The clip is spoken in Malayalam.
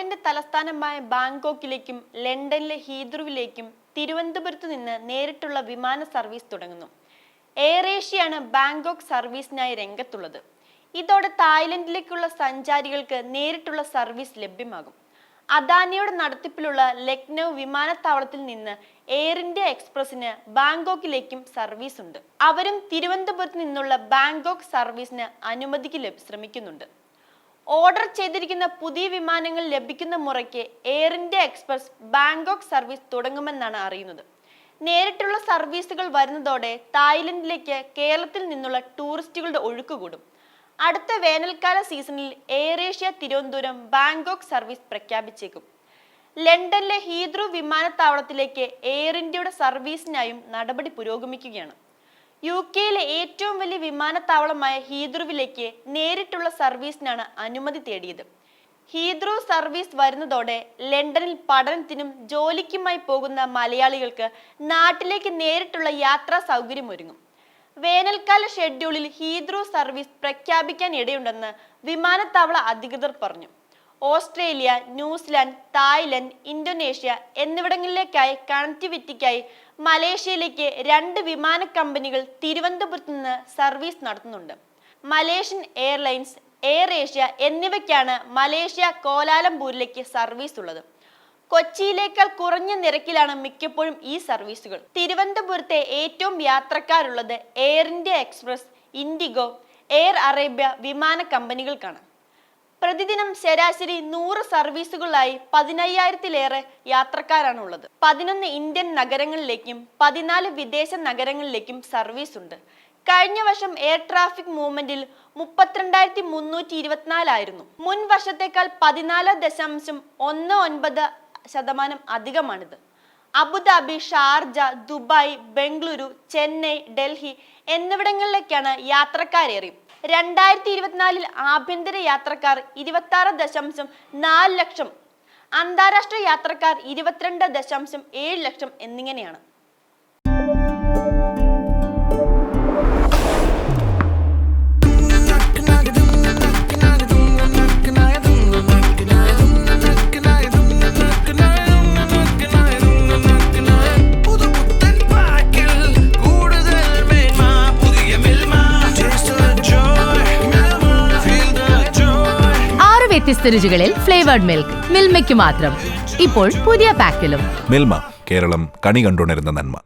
തായ്ലൻഡ് തലസ്ഥാനമായ ബാങ്കോക്കിലേക്കും ലണ്ടനിലെ ഹീദ്രുവിലേക്കും തിരുവനന്തപുരത്ത് നിന്ന് നേരിട്ടുള്ള വിമാന സർവീസ് തുടങ്ങുന്നു. എയർ ഏഷ്യയാണ് ബാങ്കോക്ക് സർവീസിനായി രംഗത്തുള്ളത്. ഇതോടെ തായ്ലൻഡിലേക്കുള്ള സഞ്ചാരികൾക്ക് നേരിട്ടുള്ള സർവീസ് ലഭ്യമാകും. അദാനിയുടെ നടത്തിപ്പിലുള്ള ലക്നൗ വിമാനത്താവളത്തിൽ നിന്ന് എയർ ഇന്ത്യ എക്സ്പ്രസിന് ബാങ്കോക്കിലേക്കും സർവീസ് ഉണ്ട്. അവരും തിരുവനന്തപുരത്ത് നിന്നുള്ള ബാങ്കോക്ക് സർവീസിന് അനുമതിക്ക് ശ്രമിക്കുന്നുണ്ട്. ഓർഡർ ചെയ്തിരിക്കുന്ന പുതിയ വിമാനങ്ങൾ ലഭിക്കുന്ന മുറയ്ക്ക് Air India Express Bangkok service തുടങ്ങുമെന്നാണ് അറിയുന്നത്. നേരിട്ടുള്ള സർവീസുകൾ വരുന്നതോടെ തായ്ലൻഡിലേക്ക് കേരളത്തിൽ നിന്നുള്ള ടൂറിസ്റ്റുകളുടെ ഒഴുക്ക് കൂടും. അടുത്ത വേനൽക്കാല സീസണിൽ Air Asia Thiruvananthapuram Bangkok service പ്രഖ്യാപിച്ചേക്കും. ലണ്ടനിലെ ഹീദ്രു വിമാനത്താവളത്തിലേക്ക് എയർ ഇന്ത്യയുടെ സർവീസിനായും നടപടി പുരോഗമിക്കുകയാണ്. യു കെയിലെ ഏറ്റവും വലിയ വിമാനത്താവളമായ ഹീദ്രുവിലേക്ക് നേരിട്ടുള്ള സർവീസിനാണ് അനുമതി തേടിയത്. ഹീദ്രു സർവീസ് വരുന്നതോടെ ലണ്ടനിൽ പഠനത്തിനും ജോലിക്കുമായി പോകുന്ന മലയാളികൾക്ക് നാട്ടിലേക്ക് നേരിട്ടുള്ള യാത്രാ സൗകര്യം ഒരുങ്ങും. വേനൽക്കാല ഷെഡ്യൂളിൽ ഹീദ്രു സർവീസ് പ്രഖ്യാപിക്കാൻ ഇടയുണ്ടെന്ന് വിമാനത്താവള അധികൃതർ പറഞ്ഞു. Australia New Zealand Thailand Indonesia എന്നിവിടങ്ങളിലേക്കായി കണക്ടിവിറ്റിക്കായി മലേഷ്യയിലേക്ക് രണ്ട് വിമാന കമ്പനികൾ തിരുവനന്തപുരത്ത് നിന്ന് സർവീസ് നടത്തുന്നുണ്ട്. മലേഷ്യൻ എയർലൈൻസ് എയർ ഏഷ്യ എന്നിവയ്ക്കാണ് മലേഷ്യ കോലാലംപൂരിലേക്ക് സർവീസ് ഉള്ളത്. കൊച്ചിയിലേക്കാൾ കുറഞ്ഞ നിരക്കിലാണ് മിക്കപ്പോഴും ഈ സർവീസുകൾ. തിരുവനന്തപുരത്തെ ഏറ്റവും യാത്രക്കാരുള്ളത് Air India Express IndiGo Air Arabia വിമാന കമ്പനികൾക്കാണ്. പ്രതിദിനം ശരാശരി നൂറ് സർവീസുകളായി പതിനയ്യായിരത്തിലേറെ യാത്രക്കാരാണ് ഉള്ളത് പതിനൊന്ന് ഇന്ത്യൻ നഗരങ്ങളിലേക്കും പതിനാല് വിദേശ നഗരങ്ങളിലേക്കും സർവീസ് ഉണ്ട് കഴിഞ്ഞ വർഷം എയർ ട്രാഫിക് മൂവ്മെന്റിൽ മുപ്പത്തിരണ്ടായിരത്തി മുന്നൂറ്റി ഇരുപത്തിനാലായിരുന്നു മുൻ വർഷത്തേക്കാൾ പതിനാല് ദശാംശം ഒന്ന് ഒൻപത് ശതമാനം അധികമാണിത്. Abu Dhabi Sharjah Dubai Bengaluru Chennai Delhi എന്നിവിടങ്ങളിലേക്കാണ് യാത്രക്കാരേറി രണ്ടായിരത്തി ഇരുപത്തിനാലിൽ ആഭ്യന്തര യാത്രക്കാർ ഇരുപത്തി ആറ് ദശാംശം നാല് ലക്ഷം അന്താരാഷ്ട്ര യാത്രക്കാർ ഇരുപത്തിരണ്ട് ദശാംശം ഏഴ് ലക്ഷം എന്നിങ്ങനെയാണ്. വ്യത്യസ്ത ഫ്ലേവേർഡ് മിൽക്ക് മിൽമയ്ക്ക് മാത്രം. ഇപ്പോൾ പുതിയ പാക്കിലും. മിൽമ കേരളം കണി കണ്ടുണരുന്ന നന്മ.